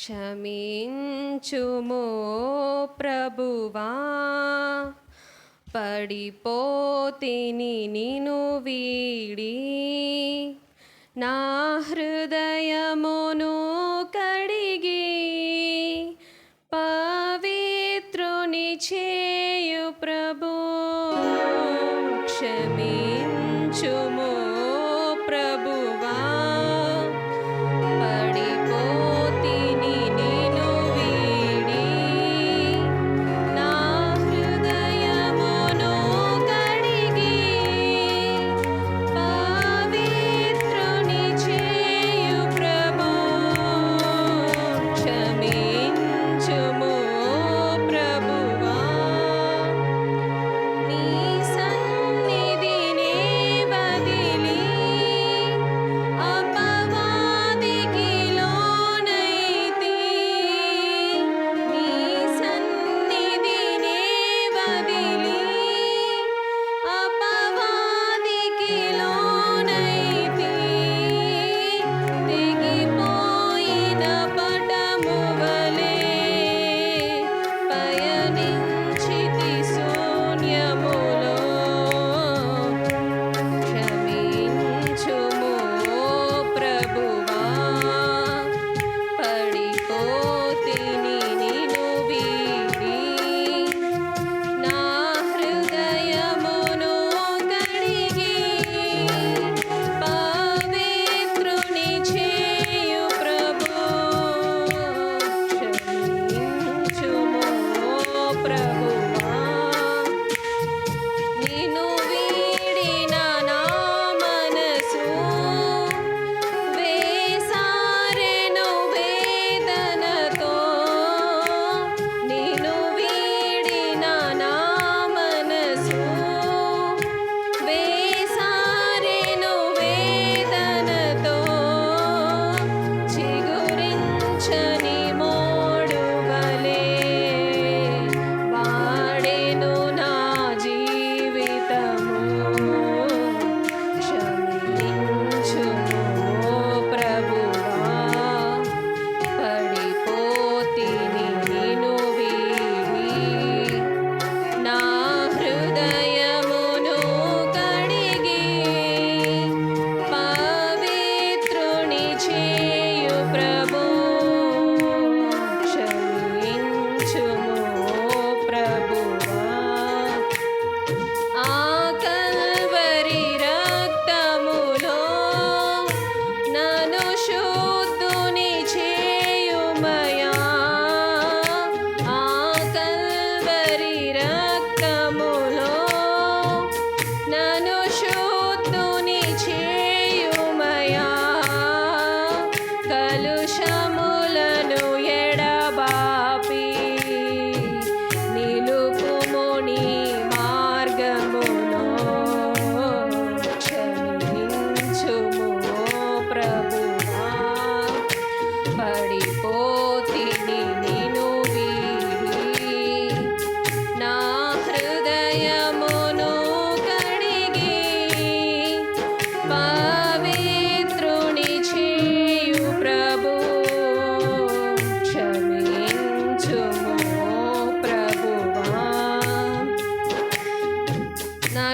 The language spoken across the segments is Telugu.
క్షమించుము ప్రభువా. పడిపోతిని నిను వీడి. నా హృదయమును కడిగి పవిత్రుని చేయు ప్రభు క్షమి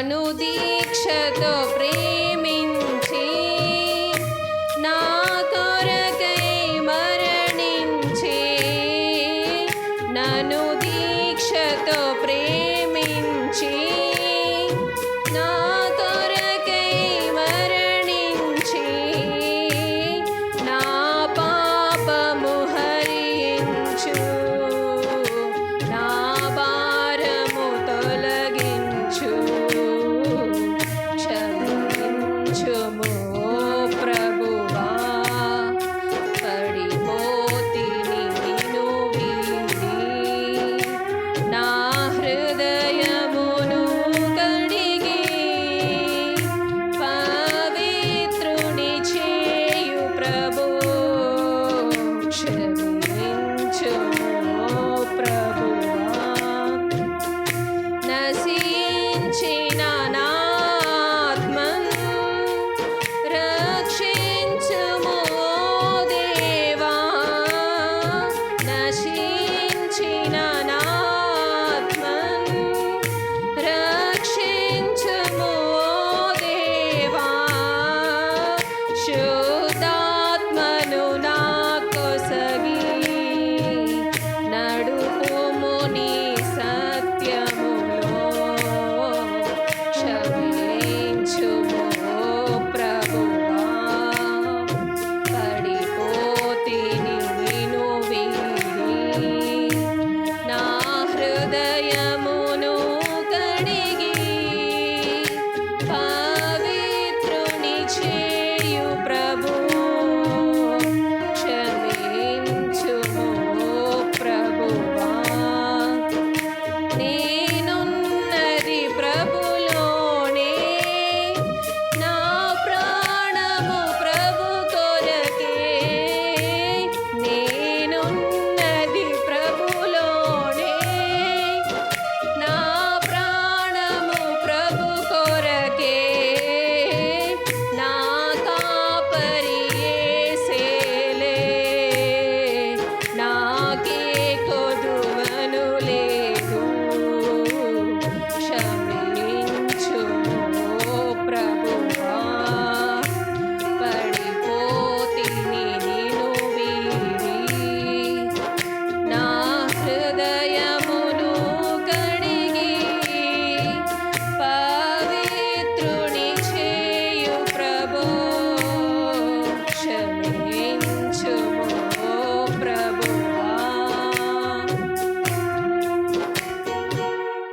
అనుదీక్షతో ప్రేమించి నా కొరకై మరణించి నను దీక్షతో ప్రేమ